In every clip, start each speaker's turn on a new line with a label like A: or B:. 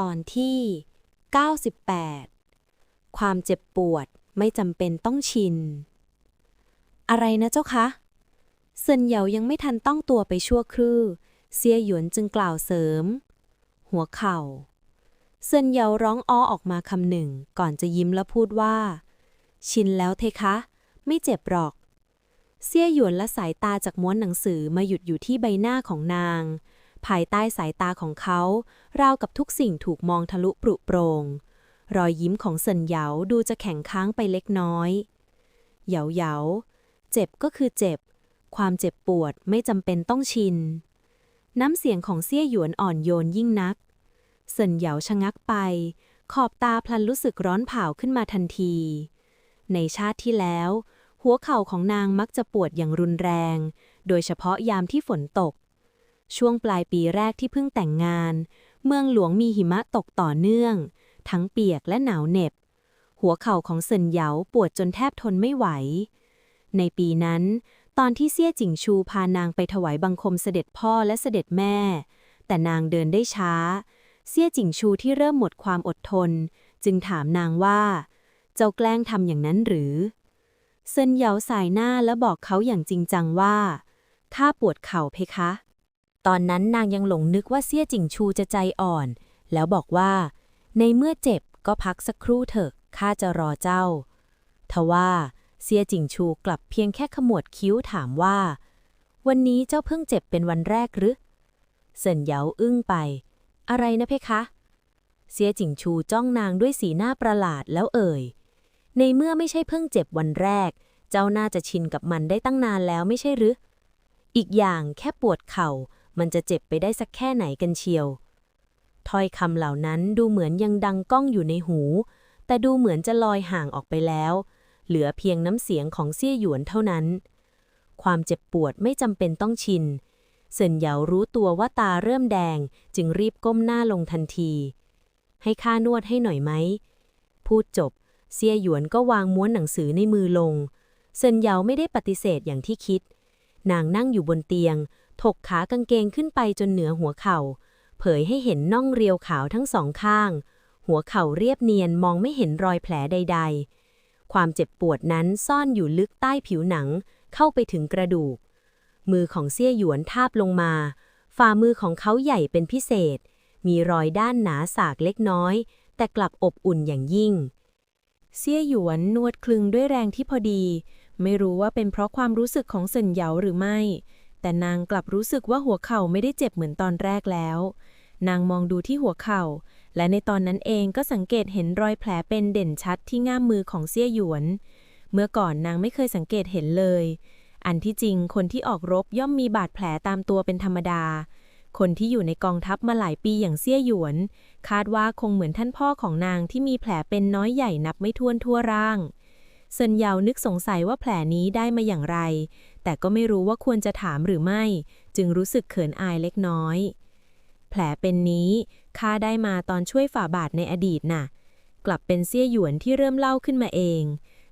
A: ตอนที่ 98 ความเจ็บปวดไม่จำเป็นต้องชิน อะไรนะเจ้าคะเซินเหยายังไม่ทันต้องตัวไปชั่วครู่เซียหยวนจึงกล่าวเสริม หัวเข่าเซินเหยาร้องอ้อออกมาคำหนึ่ง ก่อนจะยิ้มและพูดว่า ชินแล้วเทคะ ไม่เจ็บหรอก เซียหยวนละสายตาจากม้วนหนังสือมาหยุดอยู่ที่ใบหน้าของนาง ภายใต้สายตาของเขา ราวกับทุกสิ่งถูกมองทะลุปรุโปรง รอยยิ้มของเซินเหยาดูจะแข็งค้างไปเล็กน้อยเหยาเหยาเจ็บก็คือเจ็บ ความเจ็บปวดไม่จำเป็นต้องชิน น้ำเสียงของเซี่ยหยวนอ่อนโยนยิ่งนัก เซินเหยาชะงักไป ขอบตาพลันรู้สึกร้อนเผาขึ้นมาทันที ในชาติที่แล้ว หัวเข่าของนางมักจะปวดอย่างรุนแรง โดยเฉพาะยามที่ฝนตก ช่วงปลายปีแรกที่เพิ่งแต่งงาน เมืองหลวงมีหิมะตกต่อเนื่อง ทั้งเปียกและหนาวเหน็บ หัวเข่าของเซินเหยาปวดจนแทบทนไม่ไหว ในปีนั้น ตอนที่เซี่ยจิงชูพานางไปถวายบังคมเสด็จพ่อและเสด็จแม่ แต่นางเดินได้ช้า เซี่ยจิงชูที่เริ่มหมดความอดทน จึงถามนางว่า เจ้าแกล้งทำอย่างนั้นหรือเซินเหยาสายหน้าและบอกเขาอย่างจริงจังว่าข้าปวดเข่าเพคะ ตอนนั้นนางยังหลงนึกว่าเซี่ยจิงชูจะใจอ่อน แล้วบอกว่า ในเมื่อเจ็บก็พักสักครู่เถอะข้าจะรอเจ้า ทว่าเซียจิงชูกลับเพียงแค่ขมวดคิ้วถามว่า วันนี้เจ้าเพิ่งเจ็บเป็นวันแรกหรือเซินเหยาอึ้งไป อะไรนะเพคะเซียจิงชูจ้องนางด้วยสีหน้าประหลาดแล้วเอ่ย ในเมื่อไม่ใช่เพิ่งเจ็บวันแรก เจ้าน่าจะชินกับมันได้ตั้งนานแล้วไม่ใช่หรือ อีกอย่างแค่ปวดเข่า มันจะเจ็บไปได้สักแค่ไหนกันเชียว ถ้อยคำเหล่านั้นดูเหมือนยังดังก้องอยู่ในหู แต่ดูเหมือนจะลอยห่างออกไปแล้ว เหลือเพียงน้ำเสียงของเซี่ยหยวนเท่านั้น ความเจ็บปวดไม่จำเป็นต้องชิน เซินเหยารู้ตัวว่าตาเริ่มแดงจึงรีบก้มหน้าลงทันที ให้ข้านวดให้หน่อยไหม พูดจบเซี่ยหยวนก็วางม้วนหนังสือในมือลง เซินเหยาไม่ได้ปฏิเสธอย่างที่คิดนางนั่งอยู่บนเตียง ถกขากางเกงขึ้นไปจนเหนือหัวเข่า เผยให้เห็นน่องเรียวขาวทั้งสองข้าง หัวเข่าเรียบเนียนมองไม่เห็นรอยแผลใด ๆ ความเจ็บปวดนั้นซ่อนอยู่ลึกใต้ผิวหนัง เข้าไปถึงกระดูก มือของเซี่ยหยวนทาบลงมา ฝ่ามือของเขาใหญ่เป็นพิเศษ มีรอยด้านหนาสากเล็กน้อย แต่กลับอบอุ่นอย่างยิ่งเซี่ยหยวนนวดคลึงด้วยแรงที่พอดี ไม่รู้ว่าเป็นเพราะความรู้สึกของเซินเหยาหรือไม่ แต่นางกลับรู้สึกว่าหัวเข่าไม่ได้เจ็บเหมือนตอนแรกแล้ว นางมองดูที่หัวเข่า และในตอนนั้นเองก็สังเกตเห็นรอยแผลเป็นเด่นชัดที่ง่ามมือของเซี่ยหยวน เมื่อก่อนนางไม่เคยสังเกตเห็นเลย อันที่จริงคนที่ออกรบย่อมมีบาดแผลตามตัวเป็นธรรมดา คนที่อยู่ในกองทัพมาหลายปีอย่างเซี่ยหยวน คาดว่าคงเหมือนท่านพ่อของนางที่มีแผลเป็นน้อยใหญ่นับไม่ถ้วนทั่วร่างเซินเยานึกสงสัยว่าแผลนี้ได้มาอย่างไร แต่ก็ไม่รู้ว่าควรจะถามหรือไม่ จึงรู้สึกเขินอายเล็กน้อย แผลเป็นนี้ข้าได้มาตอนช่วยฝ่าบาทในอดีตน่ะ กลับเป็นเซี่ยหยวนที่เริ่มเล่าขึ้นมาเอง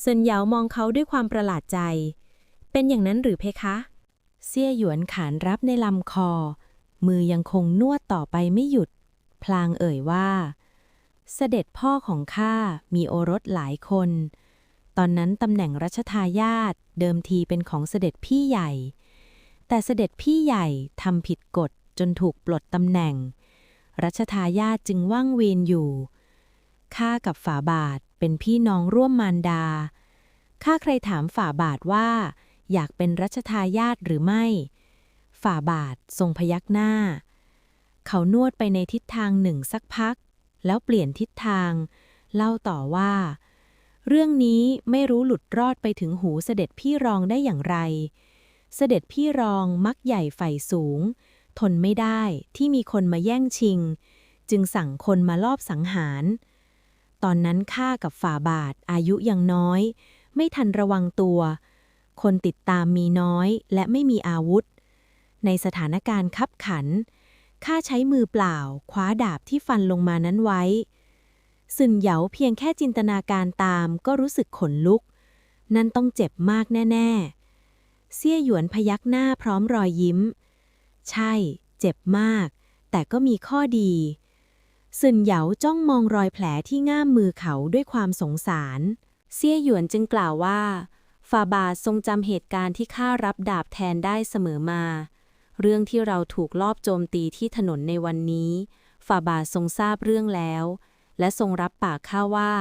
A: เซินเยามองเขาด้วยความประหลาดใจ เป็นอย่างนั้นหรือเพคะเซี่ยหยวนขานรับในลำคอ มือยังคงนวดต่อไปไม่หยุด พลางเอ่ยว่า เสด็จพ่อของข้ามีโอรสหลายคน ตอนนั้นตำแหน่งรัชทายาทเดิมทีเป็นของเสด็จพี่ใหญ่ แต่เสด็จพี่ใหญ่ทำผิดกฎจนถูกปลดตำแหน่ง รัชทายาทจึงว่างเวรอยู่ ข้ากับฝาบาทเป็นพี่น้องร่วมมารดา ข้าใครถามฝาบาทว่า อยากเป็นรัชทายาทหรือไม่ฝ่าบาททรงพยักหน้า เขานวดไปในทิศทางหนึ่งสักพัก แล้วเปลี่ยนทิศทาง เล่าต่อว่า เรื่องนี้ไม่รู้หลุดรอดไปถึงหูเสด็จพี่รองได้อย่างไร เสด็จพี่รองมักใหญ่ใฝ่สูง ทนไม่ได้ที่มีคนมาแย่งชิง จึงสั่งคนมาลอบสังหาร ตอนนั้นข้ากับฝ่าบาทอายุยังน้อย ไม่ทันระวังตัว คนติดตามมีน้อยและไม่มีอาวุธ ในสถานการณ์คับขันข้าใช้มือเปล่า คว้าดาบที่ฟันลงมานั้นไว้ สึนเหยาเพียงแค่จินตนาการตามก็รู้สึกขนลุก นั่นต้องเจ็บมากแน่ ๆ เซี่ยหยวนพยักหน้าพร้อมรอยยิ้ม ใช่ เจ็บมาก แต่ก็มีข้อดี
B: ซึนเหยาจ้องมองรอยแผลที่ง่ามมือเขาด้วยความสงสาร
A: เซี่ยหยวนจึงกล่าวว่าฝ่าบาททรงจำเหตุการณ์ที่ข้ารับดาบแทนได้เสมอมา เรื่องที่เราถูกลอบโจมตีที่ถนนในวันนี้ฝ่าบาททรงทราบเรื่องแล้ว และทรงรับปากข้าว่า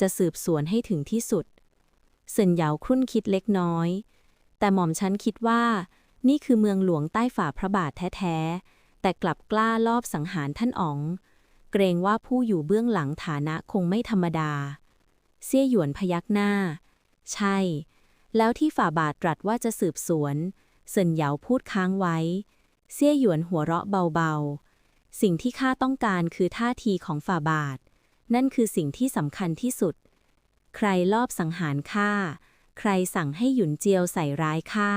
A: จะสืบสวนให้ถึงที่สุดเซินเหยาครุ่นคิดเล็กน้อย แต่หม่อมฉันคิดว่า นี่คือเมืองหลวงใต้ฝ่าพระบาทแท้ๆ แต่กลับกล้าลอบสังหารท่านอ๋อง เกรงว่าผู้อยู่เบื้องหลังฐานะคงไม่ธรรมดาเซี่ยหยวนพยักหน้า ใช่ แล้วที่ฝ่าบาทตรัสว่าจะสืบสวนเซินเหยาพูดค้างไว้เซี่ยหยวนหัวเราะเบาๆ สิ่งที่ข้าต้องการคือท่าทีของฝ่าบาท นั่นคือสิ่งที่สำคัญที่สุด ใครลอบสังหารข้าใครสั่งให้หยุนเจียวใส่ร้ายข้า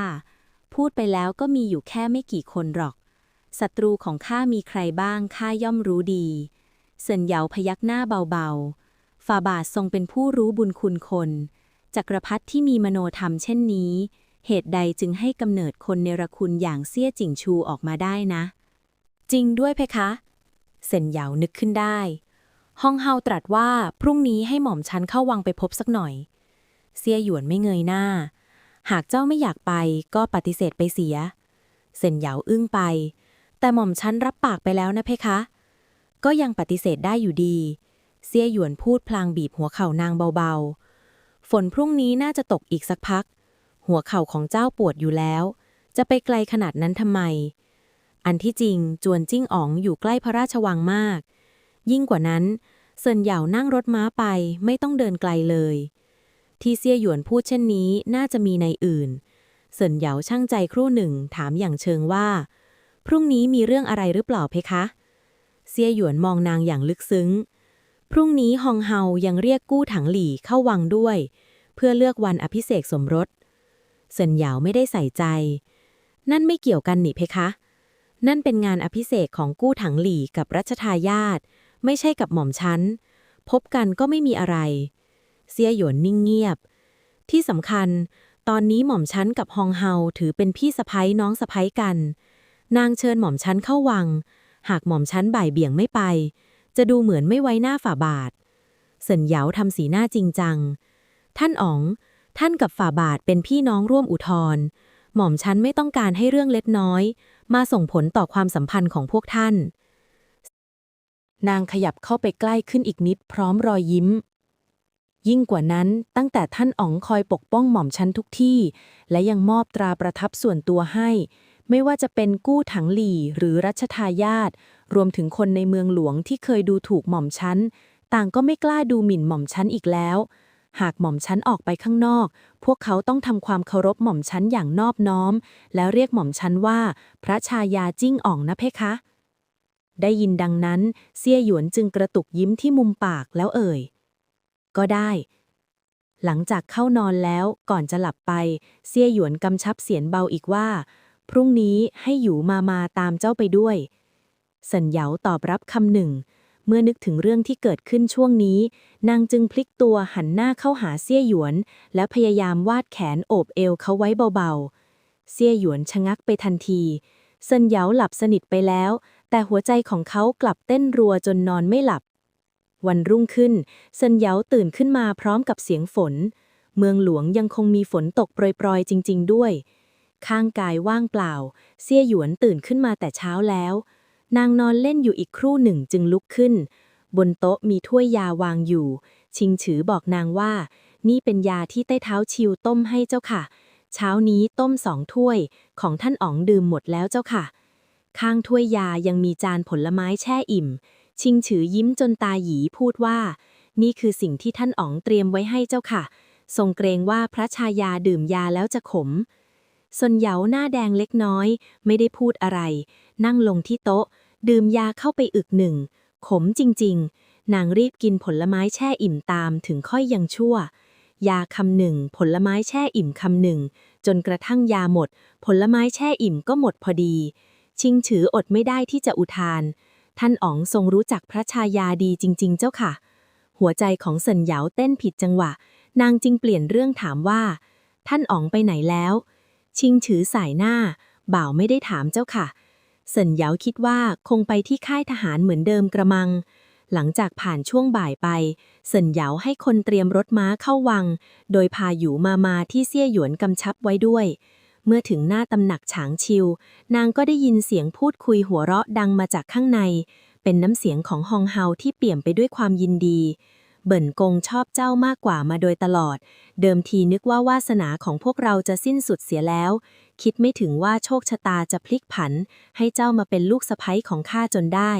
A: พูดไปแล้วก็มีอยู่แค่ไม่กี่คนหรอกศัตรูของข้ามีใครบ้างข้าย่อมรู้ดี เซินเหยาพยักหน้าเบาๆฝ่าบาททรงเป็นผู้รู้บุญคุณคน จักรพรรดิที่มีมโนธรรมเช่นนี้ เหตุใดจึงให้กำเนิดคนเนรคุณอย่างเซี่ยจิงชูออกมาได้นะ
B: จริงด้วยเพคะ เซินเหยานึกขึ้นได้ ฮองเฮาตรัสว่าพรุ่งนี้ให้หม่อมฉันเข้าวังไปพบสักหน่อยเซียหยวนไม่เงยหน้า หากเจ้าไม่อยากไปก็ปฏิเสธไปเสีย เซนเหยาอึ้งไป แต่หม่อมฉันรับปากไปแล้วนะเพคะ ก็ยังปฏิเสธได้อยู่ดีเซียหยวนพูดพลางบีบหัวเข่านางเบาๆ ฝนพรุ่งนี้น่าจะตกอีกสักพัก หัวเข่าของเจ้าปวดอยู่แล้ว จะไปไกลขนาดนั้นทำไม อันที่จริงจวนจิ้งอ๋องอยู่ใกล้พระราชวังมาก ยิ่งกว่านั้นเซินเหยานั่งรถม้าไปไม่ต้องเดินไกลเลย ที่เซียหยวนพูดเช่นนี้น่าจะมีในอื่น เซินเหยาช่างใจครู่หนึ่งถามอย่างเชิงว่า พรุ่งนี้มีเรื่องอะไรหรือเปล่าเพคะ เซียหยวนมองนางอย่างลึกซึ้ง พรุ่งนี้ฮองเฮายังเรียกกู้ถังหลี่เข้าวังด้วย เพื่อเลือกวันอภิเษกสมรส เซินเหยาไม่ได้ใส่ใจ นั่นไม่เกี่ยวกันนี่เพคะ นั่นเป็นงานอภิเษกของกู้ถังหลี่กับรัชทายาท ไม่ใช่กับหม่อมชัน พบกันก็ไม่มีอะไร เซียหยวนนิ่งเงียบ ที่สำคัญ ตอนนี้หม่อมชันกับฮองเฮาถือเป็นพี่สะพ้ยน้องสะพ้ยกัน นางเชิญหม่อมชันเข้าวัง หากหม่อมชันบ่ายเบี่ยงไม่ไป จะดูเหมือนไม่ไว้หน้าฝ่าบาท เสินเหยาทำสีหน้าจริงจัง ท่านอ๋อง ท่านกับฝ่าบาทเป็นพี่น้องร่วมอุทธรหม่อมชันไม่ต้องการให้เรื่องเล็กน้อย มาส่งผลต่อความสัมพันธ์ของพวกท่าน นางขยับเข้าไปใกล้ขึ้นอีกนิดพร้อมรอยยิ้ม ยิ่งกว่านั้นตั้งแต่ท่านอ๋องคอยปกป้องหม่อมชั้นทุกที่ และยังมอบตราประทับส่วนตัวให้ ไม่ว่าจะเป็นกู้ถังหลี่หรือรัชทายาทรวมถึงคนในเมืองหลวงที่เคยดูถูกหม่อมชั้น ต่างก็ไม่กล้าดูหมิ่นหม่อมชั้นอีกแล้ว หากหม่อมชั้นออกไปข้างนอก พวกเขาต้องทำความเคารพหม่อมชั้นอย่างนอบน้อม แล้วเรียกหม่อมชั้นว่า พระชายาจิ้งอ่องนะเพคะ ได้ยินดังนั้น เซี่ยหยวนจึงกระตุกยิ้มที่มุมปากแล้วเอ่ย ก็ได้ หลังจากเข้านอนแล้วก่อนจะหลับไป เซี่ยหยวนกำชับเสียงเบาอีกว่า พรุ่งนี้ให้อยู่มามาตามเจ้าไปด้วยเซินเหยาตอบรับคำหนึ่ง เมื่อนึกถึงเรื่องที่เกิดขึ้นช่วงนี้ นางจึงพลิกตัวหันหน้าเข้าหาเซี่ยหยวน และพยายามวาดแขนโอบเอวเขาไว้เบาๆ เซี่ยหยวนชะงักไปทันทีเซินเหยาหลับสนิทไปแล้ว แต่หัวใจของเขากลับเต้นรัวจนนอนไม่หลับ วันรุ่งขึ้นเซินเหยาตื่นขึ้นมาพร้อมกับเสียงฝน เมืองหลวงยังคงมีฝนตกโปรยๆจริง ๆ ด้วย ข้างกายว่างเปล่าเซี่ยหยวนตื่นขึ้นมาแต่เช้าแล้ว นางนอนเล่นอยู่อีกครู่หนึ่งจึงลุกขึ้น บนโต๊ะมีถ้วยยาวางอยู่ ชิงฉือบอกนางว่า นี่เป็นยาที่ใต้เท้าชิวต้มให้เจ้าค่ะ เช้านี้ต้มสองถ้วยของท่านอ๋องดื่มหมดแล้วเจ้าค่ะ ข้างถ้วยยายังมีจานผลไม้แช่อิ่ม ชิงฉือยิ้มจนตาหยีพูดว่า นี่คือสิ่งที่ท่านอ๋องเตรียมไว้ให้เจ้าค่ะ ทรงเกรงว่าพระชายาดื่มยาแล้วจะขมซนเหยาหน้าแดงเล็กน้อย ไม่ได้พูดอะไร นั่งลงที่โต๊ะ ดื่มยาเข้าไปอึกหนึ่ง ขมจริง ๆ นางรีบกินผลไม้แช่อิ่มตามถึงค่อยยังชั่ว ยาคำหนึ่ง ผลไม้แช่อิ่มคำหนึ่ง จนกระทั่งยาหมด ผลไม้แช่อิ่มก็หมดพอดี ชิงฉืออดไม่ได้ที่จะอุทาน ท่านอ๋องทรงรู้จักพระชายาดีจริง ๆ เจ้าค่ะ หัวใจของเซินเหยาเต้นผิดจังหวะ นางจึงเปลี่ยนเรื่องถามว่า ท่านอ๋องไปไหนแล้ว ชิงฉือสายหน้า บ่าวไม่ได้ถามเจ้าค่ะ เซินเหยาคิดว่าคงไปที่ค่ายทหารเหมือนเดิมกระมัง หลังจากผ่านช่วงบ่ายไป เซินเหยาให้คนเตรียมรถม้าเข้าวัง โดยพาหยูมามาที่เซี่ยหยวนกำชับไว้ด้วย เมื่อถึงหน้าตำหนักฉางชิว นางก็ได้ยินเสียงพูดคุยหัวเราะดังมาจากข้างใน เป็นน้ำเสียงของฮองเฮาที่เปี่ยมไปด้วยความยินดี เบิ่นกงชอบเจ้ามากกว่ามาโดยตลอด เดิมทีนึกว่าวาสนาของพวกเราจะสิ้นสุดเสียแล้ว คิดไม่ถึงว่าโชคชะตาจะพลิกผัน ให้เจ้ามาเป็นลูกสะใภ้ของข้าจนได้